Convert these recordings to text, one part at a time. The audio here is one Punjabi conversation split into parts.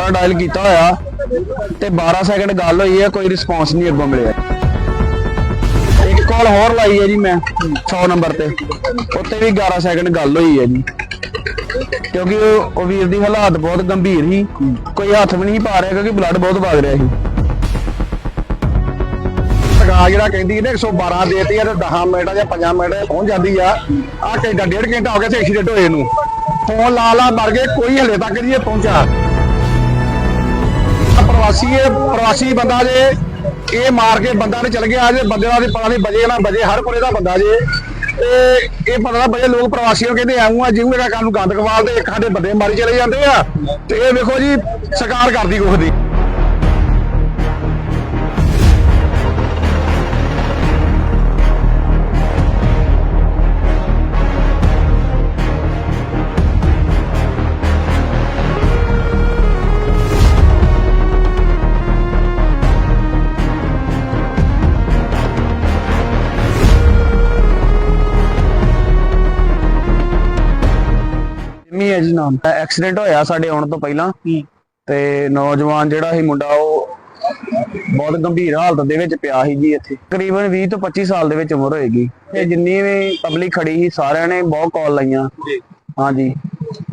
112 ਡਾਇਲ ਕੀਤਾ ਹੋਇਆ ਤੇ 12 ਸੈਕਿੰਡ ਗੱਲ ਹੋਈ ਹੈ, ਕੋਈ ਰਿਸਪੌਂਸ ਨਹੀਂ ਅੱਗੋਂ ਮਿਲਿਆ। ਇੱਕ ਕਾਲ ਹੋਰ ਲਾਈ ਹੈ ਜੀ ਮੈਂ 100 ਨੰਬਰ ਤੇ। ਉੱਤੇ ਵੀ 11 ਸੈਕਿੰਡ ਗੱਲ ਹੋਈ ਹੈ ਜੀ। ਕਿਉਂਕਿ ਉਹ ਵੀਰ ਦੀ ਹਾਲਾਤ ਬਹੁਤ ਗੰਭੀਰ ਸੀ। ਕੋਈ ਹੱਥ ਵੀ ਨਹੀਂ ਪਾ ਰਿਹਾ, ਕਿਉਂਕਿ ਬਲੱਡ ਬਹੁਤ ਵਗ ਰਿਹਾ ਸੀ। ਸਰਕਾਰ ਜਿਹੜਾ ਕਹਿੰਦੀ ਇਹਨੇ 112 ਦੇਤੀ ਆ ਤੇ 10 ਮਿੰਟਾਂ ਜਾਂ 5 ਮਿੰਟ ਪਹੁੰਚ ਜਾਂਦੀ ਆ। ਆ ਘੰਟਾ, ਡੇਢ ਘੰਟਾ ਹੋ ਗਿਆ, ਤੇ ਐਕਸੀਡੈਂਟ ਹੋਏ ਨੂੰ। ਫੋਨ ਲਾ ਲਾ, ਮਰ ਗਏ, ਕੋਈ ਹਲੇ ਤੱਕ ਨਹੀਂ ਇਹ ਪਹੁੰਚਾ ਪ੍ਰਵਾਸੀ ਇਹ ਪ੍ਰਵਾਸੀ ਬੰਦਾ ਜੇ ਇਹ ਮਾਰ ਕੇ ਬੰਦਾ ਨੇ ਚਲ ਗਿਆ, ਜੇ ਬੰਦੇ ਦਾ ਵੀ ਪਤਾ ਨਹੀਂ ਬਜੇ ਨਾ ਬਜੇ ਹਰ ਕੋਲੇ ਦਾ ਬੰਦਾ ਜੇ। ਤੇ ਇਹ ਪਤਾ ਬਜੇ ਲੋਕ ਪ੍ਰਵਾਸੀਆਂ ਨੂੰ ਕਹਿੰਦੇ ਆਉਂ ਆ, ਜਿਉਂ ਮੇਰਾ ਕੰਮ ਨੂੰ ਗੰਦ ਕਵਾਲ ਤੇ ਇੱਕ ਸਾਡੇ ਬੰਦੇ ਮਾਰੀ ਚਲੇ ਜਾਂਦੇ ਆ। ਤੇ ਇਹ ਵੇਖੋ ਜੀ, ਸਰਕਾਰ ਕਰਦੀ ਕੁਛ ਦੀ। ਜਿੰਮੀ ਹੈ ਜੀ ਨਾਮ। ਐਕਸੀਡੈਂਟ ਹੋਇਆ ਸਾਡੇ ਆਉਣ ਤੋਂ ਪਹਿਲਾਂ। ਤੇ ਨੌਜਵਾਨ ਜਿਹੜਾ ਸੀ ਮੁੰਡਾ ਉਹ ਬਹੁਤ ਗੰਭੀਰ ਹਾਲਤ ਦੇ ਵਿੱਚ ਪਿਆ ਸੀ ਜੀ ਇੱਥੇ। ਤਕਰੀਬਨ 20 ਤੋਂ 25 ਸਾਲ ਦੇ ਵਿੱਚ ਉਮਰ ਹੋਏਗੀ। ਤੇ ਜਿੰਨੀ ਵੀ ਪਬਲਿਕ ਖੜੀ ਸੀ ਸਾਰਿਆਂ ਨੇ ਬਹੁਤ ਕਾਲ ਲਾਈਆਂ। ਜੀ। ਹਾਂਜੀ।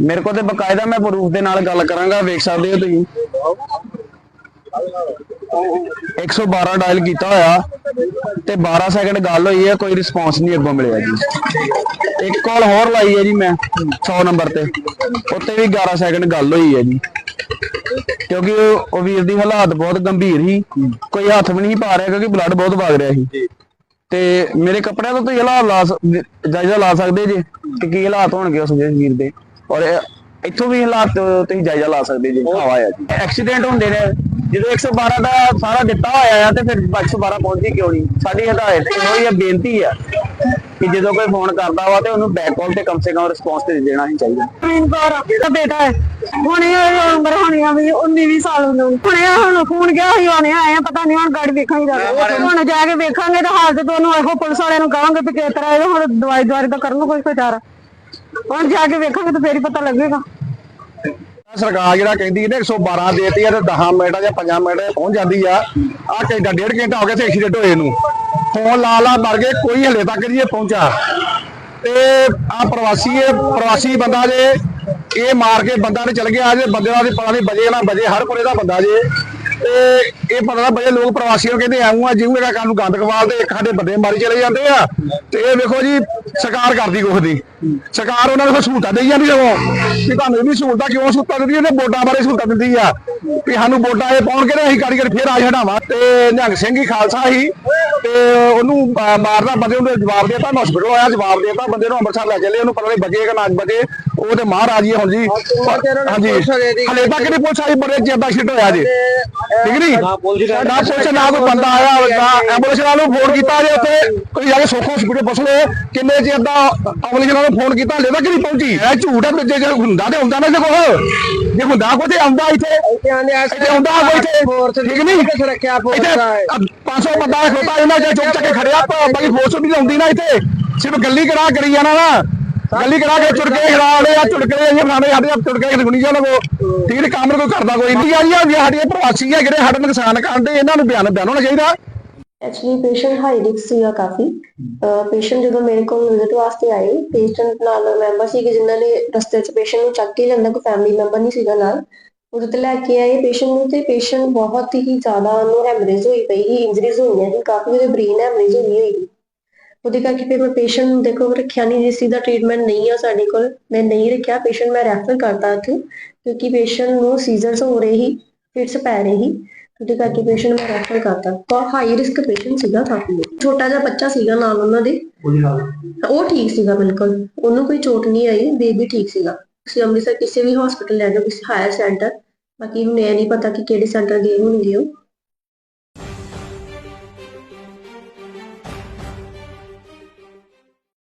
ਮੇਰੇ ਕੋਲ ਤੇ ਬਕਾਇਦਾ ਮੈਂ ਪ੍ਰੂਫ ਦੇ ਨਾਲ ਗੱਲ ਕਰਾਂਗਾ ਵੇਖ ਸਕਦੇ ਹੋ ਤੁਸੀਂ। 112 ਡਾਇਲ ਕੀਤਾ ਹੋਇਆ। ਤੇ 12 ਸੈਕਿੰਡ ਗੱਲ ਹੋਈ ਹੈ ਕੋਈ ਰਿਸਪੌਂਸ ਨਹੀਂ ਅੱਗੋਂ ਮਿਲਿਆ ਜੀ। ਇੱਕ ਕਾਲ ਹੋਰ ਲਾਈ ਹੈ ਜੀ ਮੈਂ 100 ਨੰਬਰ ਤੇ। ਉੱਤੇ ਵੀ 11 ਸੈਕਿੰਡ ਗੱਲ ਹੋਈ ਹੈ ਜੀ। ਕਿਉਂਕਿ ਉਹ ਉਹ ਵੀਰ ਦੀ ਹਾਲਾਤ ਬਹੁਤ ਗੰਭੀਰ ਸੀ। ਕੋਈ ਹੱਥ ਵੀ ਨਹੀਂ ਪਾ ਰਿਹਾ ਕਿਉਂਕਿ ਬਲੱਡ ਬਹੁਤ ਵਗ ਰਿਹਾ ਸੀ। ਤੇ ਮੇਰੇ ਕੱਪੜਿਆਂ ਤੋਂ ਤੁਸੀਂ ਹਾਲਾਤ ਲਾ ਜਾਇਜ਼ਾ ਲਾ ਸਕਦੇ ਜੇ ਕਿ ਕੀ ਹਾਲਾਤ ਹੋਣਗੇ ਉਸ ਵੀਰ ਦੇ। ਔਰ ਇੱਥੋਂ ਵੀ ਹਾਲਾਤ ਤੁਸੀਂ ਜਾਇਜ਼ਾ ਲਾ ਸਕਦੇ ਜੀ ਹਵਾ ਆ ਜੀ। ਐਕਸੀਡੈਂਟ ਹੁੰਦੇ ਨੇ ਜਦੋਂ 112 ਦਾ ਸਾਰਾ ਦਿੱਤਾ ਹੋਇਆ ਆ ਤੇ ਫਿਰ 112 ਪਹੁੰਚੀ ਕਿਉਂ ਨਹੀਂ? ਸਾਡੀ ਹਦਾਇਤ ਇਹੋ ਹੀ ਆ ਬੇਨਤੀ ਆ ਕਿ ਜਦੋਂ ਕੋਈ ਫੋਨ ਕਰਦਾ ਵਾ ਤੇ ਉਹਨੂੰ ਬੈਕ ਕਾਲ ਤੇ ਕਮ ਸੇ ਕਮ ਰਿਸਪੌਂਸ ਤੇ ਦੇਣਾ ਹੀ ਚਾਹੀਦਾ। ਮੈਨੂੰ ਘਰ ਦਾ ਬੇਟਾ ਹੈ। ਹੁਣੇ ਇਹ ਉਮਰ ਹੋਣੀ ਆ ਵੀ 19 20 ਸਾਲ ਨੂੰ ਹੁਣੇ ਹੁਣ ਫੋਨ ਗਿਆ ਸੀ ਹੁਣੇ ਆਏ ਆ ਪਤਾ ਨਹੀਂ ਹੁਣ ਗਾੜੀ ਵੇਖਾਂਗੇ ਜਾ ਕੇ ਹੁਣ ਜਾ ਕੇ ਵੇਖਾਂਗੇ ਤਾਂ ਹਾਲਤ ਤੋਂ ਉਹਨੂੰ ਇਹੋ ਪੁਲਿਸ ਵਾਲਿਆਂ ਨੂੰ ਕਹਾਂਗੇ ਵੀ ਕਿਸ ਤਰ੍ਹਾਂ ਇਹ ਹੁਣ ਦਵਾਈ ਦਵਾਈ ਤਾਂ ਕਰਨ ਕੋਈ ਵਿਚਾਰਾ ਹੁਣ ਜਾ ਕੇ ਵੇਖਾਂਗੇ ਤਾਂ ਫੇਰ ਹੀ ਪਤਾ ਲੱਗੇਗਾ। ਸਰਕਾਰ ਜਿਹੜਾ ਕਹਿੰਦੀ ਇਹਨੇ 112 ਦੇਤੀ ਆ ਤੇ 10 ਮਿੰਟਾਂ ਜਾਂ 5 ਮਿੰਟ ਪਹੁੰਚ ਜਾਂਦੀ ਆ। ਆ ਘੰਟਾ, ਡੇਢ ਘੰਟਾ ਹੋ ਗਿਆ ਤੇ ਐਕਸੀਡੈਂਟ ਹੋਏ ਨੂੰ। ਫੋਨ ਲਾ ਲਾ ਮਰ ਗਏ, ਕੋਈ ਹਲੇ ਤੱਕ ਨਹੀਂ ਇਹ ਪਹੁੰਚਾ ਤੇ ਆ ਪ੍ਰਵਾਸੀ ਇਹ ਪ੍ਰਵਾਸੀ ਬੰਦਾ ਜੇ, ਇਹ ਮਾਰ ਕੇ ਬੰਦਾ ਨੇ ਚਲ ਗਿਆ, ਜੇ ਬੰਦੇ ਦਾ ਪਤਾ ਨਹੀਂ ਬਜੇ ਨਾ ਬਜੇ ਹਰ ਕੋਲੇ ਦਾ ਬੰਦਾ ਜੇ। ਤੇ ਇਹ ਪਤਾ ਨਾ ਬਜੇ ਲੋਕ ਪ੍ਰਵਾਸੀਆਂ ਨੂੰ ਕਹਿੰਦੇ ਆਉਂ ਆ ਜਿਉਂ ਮੇਰਾ ਕੰਮ ਨੂੰ ਤੇ ਸਾਡੇ ਬੰਦੇ ਮਾਰੀ ਚਲੇ ਜਾਂਦੇ ਆ। ਤੇ ਇਹ ਵੇਖੋ ਜੀ ਸਰਕਾਰ ਕਰਦੀ ਕੁਛ ਦੀ ਸਰਕਾਰ ਉਹਨਾਂ ਨੂੰ ਸਹੂਲਤਾਂ ਦੇਈ ਜਾਂਦੀ ਸਗੋਂ। ਵੀ ਤੁਹਾਨੂੰ ਇਹ ਵੀ ਸਹੂਲਤਾਂ ਕਿਉਂ ਸਹੂਲਤਾਂ ਦਿੰਦੀ ਇਹਨੇ ਵੋਟਾਂ ਬਾਰੇ ਸਹੂਲਤਾਂ ਦਿੰਦੀ ਆ। ਵੀ ਸਾਨੂੰ ਵੋਟਾਂ ਇਹ ਪਾਉਣ ਕੇ ਅਸੀਂ ਕਾਰੀਗਰ ਫੇਰ ਆ ਛਡਾਵਾਂ। ਤੇ ਨਿਹੰਗ ਸਿੰਘ ਹੀ ਖਾਲਸਾ ਸੀ ਤੇ ਉਹਨੂੰ ਅਹ, ਮਾਰਦਾ ਬੰਦੇ ਨੂੰ ਜਵਾਬ ਦੇਤਾ ਹਸਪੀਟਲ ਆਇਆ ਜਵਾਬ ਦੇਤਾ ਬੰਦੇ ਨੂੰ ਅੰਮ੍ਰਿਤਸਰ ਲੈ ਚੱਲੇ ਉਹਨੂੰ ਪਤਾ ਨਹੀਂ ਬਚੇਗਾ ਨਾ ਬਚੇ ਉਹ ਤੇ ਮਹਾਰਾਜ ਹੀ ਆ ਹੁਣ ਜੀ। ਹਾਂਜੀ। ਹਲੇ ਤੱਕ ਨਹੀਂ ਪੁਲਿਸ ਆਈ ਬੜੇ ਚਿਰ ਦਾ ਸ਼ਿਟ ਹੋਇਆ ਜੀ। ਠੀਕ ਨਹੀਂ? ਨਾ ਪੁਲਿਸ ਨਾ ਕੋਈ ਬੰਦਾ ਆਇਆ ਨਾ ਐਂਬੂਲੈਂਸ ਵਾਲਾ ਨੂੰ ਫੋਨ ਕੀਤਾ ਜੇ ਉੱਥੇ। ਕੋਈ ਜਾ ਕੇ ਸੁੱਖ ਹਸਪੀਟਲ ਪੁੱਛ ਲਓ ਕਿੰਨੇ ਚਿਰ ਦਾ ਐਂਬੂਲੈਂਸ ਵਾਲਾ ਨੂੰ ਫੋਨ ਕੀਤਾ ਹਲੇ ਤੱਕ ਨਹੀਂ ਪਹੁੰਚੀ। ਇਹ ਝੂਠ ਹੈ ਜੇ ਹੁੰਦਾ ਤੇ ਹੁੰਦਾ ਨਾ ਜੇ ਕੋਲ ਜੇ ਹੁੰਦਾ ਕੋਈ ਤੇ ਆਉਂਦਾ ਇੱਥੇ। ਇੱਥੇ ਆਉਂਦਾ ਕੋਈ ਇੱਥੇ। ਠੀਕ ਨਹੀਂ? ਇੱਥੇ 500 ਬੰਦਾ ਖੋਤਾ ਇਹਨਾਂ ਜੇ ਚੁੱਕ ਚੱਕ ਕੇ ਖੜਿਆ ਬਾਕੀ ਫੋਰਸ ਵੀ ਆਉਂਦੀ ਨਾ ਇੱਥੇ। ਸਿਰਫ ਗੱਲੀ ਕਰਾ ਕਰੀ ਜਾਣਾ ਨਾ। ਗੱਲੀ ਕਰਾ ਕੇ ਚੁੜਕੇ ਖੜਾ ਵਾਲੇ ਆ ਚੁੜਕੇ ਇਹ ਫਲਾਣੇ ਸਾਡੇ ਚੁੜਕੇ ਸੁਣੀ ਜਾਣਾ ਕੋ ਠੀਕ ਨਹੀਂ ਕੰਮ ਕੋਈ ਕਰਦਾ ਕੋਈ ਨਹੀਂ। ਆ ਜੀ ਆ ਸਾਡੀਆਂ ਪ੍ਰਵਾਸੀ ਆ, ਜਿਹੜੇ ਸਾਡੇ ਨੁਕਸਾਨ ਕਰਦੇ ਇਹਨਾਂ ਨੂੰ ਬਿਆਨ ਬਿਆਨ ਹੋਣਾ ਚਾਹੀਦਾ। ਐਕਚੁਅਲੀ ਪੇਸ਼ੈਂਟ ਹਾਈ ਰਿਸਕ ਸੀਗਾ ਕਾਫੀ। ਪੇਸ਼ੈਂਟ ਜਦੋਂ ਮੇਰੇ ਕੋਲ ਵਿਜ਼ਿਟ ਵਾਸਤੇ ਆਏ ਪੇਸ਼ੈਂਟ ਨਾਲ ਮੈਂਬਰ ਸੀ ਕਿ ਜਿਨ੍ਹਾਂ ਨੇ ਰਸਤੇ 'ਚ ਪੇਸ਼ੈਂਟ ਨੂੰ ਚੱਕ ਕੇ ਲੈਂਦਾ ਕੋਈ ਫੈਮਿਲੀ ਮੈਂਬਰ ਨਹੀਂ ਸੀਗਾ ਨਾਲ। ਉਹਦੇ ਤੇ ਲੈ ਕੇ ਆਏ ਪੇਸ਼ੈਂਟ ਨੂੰ ਤੇ ਪੇਸ਼ੈਂਟ ਬਹੁਤ ਹੀ ਜ਼ਿਆਦਾ ਉਹਨੂੰ ਹੈਮਰੇਜ ਹੋਈ ਪਈ ਸੀ ਇੰਜਰੀਜ਼ ਹੋਈਆਂ ਸੀ, ਕਾਫੀ ਉਹਦੇ ਬ੍ਰੇਨ ਹੈਮਰੇਜ ਹੋਈ ਹੋਈ ਸੀ। ਉਹਦੇ ਕਰਕੇ ਫਿਰ ਮੈਂ ਪੇਸ਼ੈਂਟ ਨੂੰ ਦੇਖੋ ਰੱਖਿਆ ਨਹੀਂ ਜਿਸ ਦਾ ਟ੍ਰੀਟਮੈਂਟ ਨਹੀਂ ਆ ਸਾਡੇ ਕੋਲ ਮੈਂ ਨਹੀਂ ਰੱਖਿਆ ਪੇਸ਼ੈਂਟ ਮੈਂ ਰੈਫਰ ਕਰਤਾ ਇੱਥੇ ਕਿਉਂਕਿ ਪੇਸ਼ੈਂਟ ਨੂੰ ਸੀਜ਼ਰਸ ਹੋ ਰਹੇ ਸੀ ਫਿਟਸ ਪੈ ਰਹੇ ਸੀ ਉਹਦੇ ਕਰਕੇ ਪੇਸ਼ੈਂਟ ਮੈਂ ਰੈਫਰ ਕਰਤਾ। ਬਹੁਤ ਹਾਈ ਰਿਸਕ ਪੇਸ਼ੈਂਟ ਸੀਗਾ ਕਾਫੀ ਛੋਟਾ ਜਿਹਾ ਬੱਚਾ ਸੀਗਾ ਨਾਲ ਉਹਨਾਂ ਦੇ। ਉਹ ਠੀਕ ਸੀਗਾ ਬਿਲਕੁਲ ਉਹਨੂੰ ਕੋਈ ਚੋਟ ਨਹੀਂ ਆਈ ਬੇਬੀ ਠੀਕ ਸੀਗਾ। ਤੁਸੀਂ ਅੰਮ੍ਰਿਤਸਰ ਕਿਸੇ ਵੀ ਹਸਪੀਟਲ ਲੈ ਜਾਓ ਕਿਸੇ ਹਾਇਰ ਸੈਂਟਰ ਬਾਕੀ ਹੁਣ ਇਹ ਨਹੀਂ ਪਤਾ ਕਿ ਕਿਹੜੇ ਸੈਂਟਰ ਗਏ ਹੋਣਗੇ ਉਹ।